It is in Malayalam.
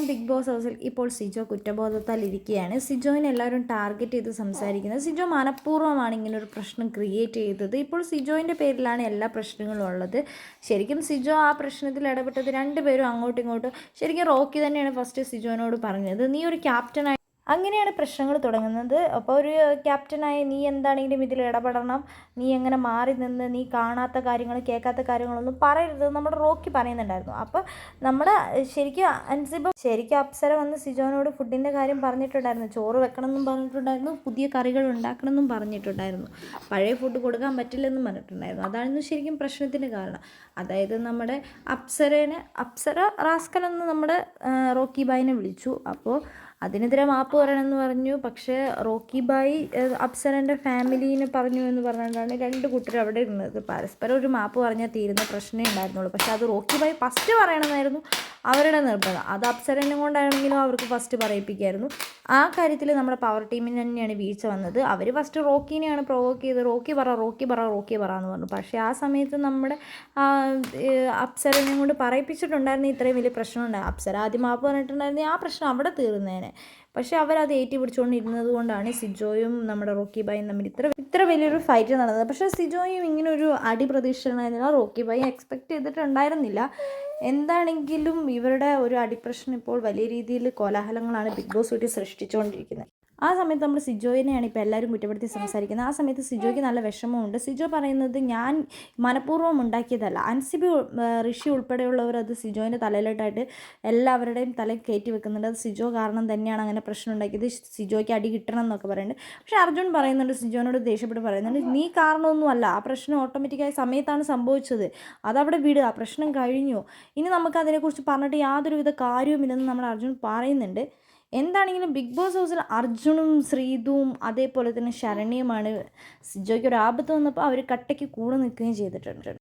നമസ്കാരം ബിഗ് ബോസ് ഹൗസിൽ ഇപ്പോൾ സിജോ കുറ്റബോധത്താൽ ഇരിക്കുകയാണ്. സിജോയിനെ എല്ലാവരും ടാർഗറ്റ് ചെയ്ത് സംസാരിക്കുന്നത്. സിജോ മനഃപൂർവമാണ് ഇങ്ങനെ ഒരു പ്രശ്നം ക്രിയേറ്റ് ചെയ്തത്. ഇപ്പോൾ സിജോയിന്റെ പേരിലാണ് എല്ലാ പ്രശ്നങ്ങളും ഉള്ളത്. ശരിക്കും സിജോ ആ പ്രശ്നത്തിൽ ഇടപെട്ടത് രണ്ടുപേരും അങ്ങോട്ടും ഇങ്ങോട്ടും ശരിക്കും റോക്കി തന്നെയാണ് ഫസ്റ്റ് സിജോനോട് പറഞ്ഞത്. നീ ഒരു ക്യാപ്റ്റനായി അങ്ങനെയാണ് പ്രശ്നങ്ങൾ തുടങ്ങുന്നത്. അപ്പോൾ ഒരു ക്യാപ്റ്റനായ നീ എന്താണെങ്കിലും ഇതിൽ ഇടപെടണം. നീ എങ്ങനെ മാറി നിന്ന് നീ കാണാത്ത കാര്യങ്ങൾ കേൾക്കാത്ത കാര്യങ്ങളൊന്നും പറയരുത് നമ്മുടെ റോക്കി പറയുന്നുണ്ടായിരുന്നു. അപ്പോൾ നമ്മൾ ശരിക്കും അൻസിബ ശരിക്കും അപ്സര വന്ന് സിജോനോട് ഫുഡിന്റെ കാര്യം പറഞ്ഞിട്ടുണ്ടായിരുന്നു. ചോറ് വെക്കണം എന്നും പറഞ്ഞിട്ടുണ്ടായിരുന്നു. പുതിയ കറികൾ ഉണ്ടാക്കണമെന്നും പറഞ്ഞിട്ടുണ്ടായിരുന്നു. പഴയ ഫുഡ് കൊടുക്കാൻ പറ്റില്ലെന്നും പറഞ്ഞിട്ടുണ്ടായിരുന്നു. അതായിരുന്നു ശരിക്കും പ്രശ്നത്തിന് കാരണം. അതായത് നമ്മുടെ അപ്സരേനെ അപ്സര റാസ്കൽ എന്ന് നമ്മുടെ റോക്കി ബായിനെ വിളിച്ചു. അപ്പോൾ അതിനെതിരെ മാപ്പ് പറയണമെന്ന് പറഞ്ഞു. പക്ഷേ റോക്കി ബായി അപ്സരന്റെ ഫാമിലീനെ പറഞ്ഞു എന്ന് പറഞ്ഞുകൊണ്ടാണ് രണ്ട് കുട്ടികൾ അവിടെ ഇരുന്നത്. പരസ്പരം ഒരു മാപ്പ് പറഞ്ഞാൽ തീരുന്ന പ്രശ്നമേ ഉണ്ടായിരുന്നുള്ളൂ. പക്ഷേ അത് റോക്കി ബായി ഫസ്റ്റ് പറയണമെന്നായിരുന്നു അവരുടെ നിർബന്ധം. അത് അപ്സരനെ കൊണ്ടാണെങ്കിലും അവർക്ക് ഫസ്റ്റ് പറയിപ്പിക്കായിരുന്നു. ആ കാര്യത്തിൽ നമ്മുടെ പവർ ടീമിന് തന്നെയാണ് വീഴ്ച വന്നത്. അവർ ഫസ്റ്റ് റോക്കിനെയാണ് പ്രൊവോക്ക് ചെയ്ത് റോക്കി പറ റോക്കി പറ റോക്കി പറ എന്ന് പറഞ്ഞു. പക്ഷേ ആ സമയത്ത് നമ്മുടെ അപ്സരനെ കൊണ്ട് പറയിപ്പിച്ചിട്ടുണ്ടായിരുന്നു ഇത്രയും വലിയ പ്രശ്നം ഉണ്ടായി. അപ്സര ആദ്യം മാപ്പ് പറഞ്ഞിട്ടുണ്ടായിരുന്നു ആ പ്രശ്നം അവിടെ തീർന്നേനെ. പക്ഷേ അവരത് ഏറ്റി പിടിച്ചുകൊണ്ടിരുന്നത് കൊണ്ടാണ് സിജോയും നമ്മുടെ റോക്കി ബായും തമ്മിൽ ഇത്ര ഇത്ര വലിയൊരു ഫൈറ്റ് നടന്നത്. പക്ഷേ സിജോയും ഇങ്ങനെ ഒരു അടി പ്രതീക്ഷിച്ചിട്ടുണ്ടായിരുന്നില്ല റോക്കി ബായി എക്സ്പെക്ട് ചെയ്തിട്ടുണ്ടായിരുന്നില്ല. എന്താണെങ്കിലും ഇവരുടെ ഒരു അടിപ്രശ്നം ഇപ്പോൾ വലിയ രീതിയിൽ കോലാഹലങ്ങളാണ് ബിഗ് ബോസ് വീട്ടിൽ സൃഷ്ടിച്ചുകൊണ്ടിരിക്കുന്നത്. ആ സമയത്ത് നമ്മൾ സിജോയിനെയാണ് ഇപ്പോൾ എല്ലാവരും കുറ്റപ്പെടുത്തി സംസാരിക്കുന്നത്. ആ സമയത്ത് സിജോയ്ക്ക് നല്ല വിഷമമുണ്ട്. സിജോ പറയുന്നത് ഞാൻ മനഃപൂർവം ഉണ്ടാക്കിയതല്ല. അൻസിബി ഋഷി ഉൾപ്പെടെയുള്ളവർ അത് സിജോയിന്റെ തലയിലോട്ടായിട്ട് എല്ലാവരുടെയും തല കയറ്റി വെക്കുന്നുണ്ട്. അത് സിജോ കാരണം തന്നെയാണ് അങ്ങനെ പ്രശ്നം ഉണ്ടാക്കിയത്. സിജോയ്ക്ക് അടി കിട്ടണം എന്നൊക്കെ പറയുന്നുണ്ട്. പക്ഷേ അർജുൻ പറയുന്നുണ്ട് സിജോനോട് ദേഷ്യപ്പെട്ട് പറയുന്നുണ്ട് നീ കാരണമൊന്നുമല്ല. ആ പ്രശ്നം ഓട്ടോമാറ്റിക്കായ സമയത്താണ് സംഭവിച്ചത്. അതവിടെ വിടുക ആ പ്രശ്നം കഴിഞ്ഞു. ഇനി നമുക്ക് അതിനെക്കുറിച്ച് പറഞ്ഞിട്ട് യാതൊരുവിധ കാര്യവുമില്ലെന്ന് നമ്മൾ അർജുൻ പറയുന്നുണ്ട്. എന്താണെങ്കിലും ബിഗ് ബോസ് ഹൗസിൽ അർജുനും ശ്രീതുവും അതേപോലെ തന്നെ ശരണ്യുമാണ് സിജോയ്ക്ക് ഒരു ആപത്ത് വന്നപ്പോൾ അവർ കട്ടയ്ക്ക് കൂടെ നിൽക്കുകയും ചെയ്തിട്ടുണ്ട്.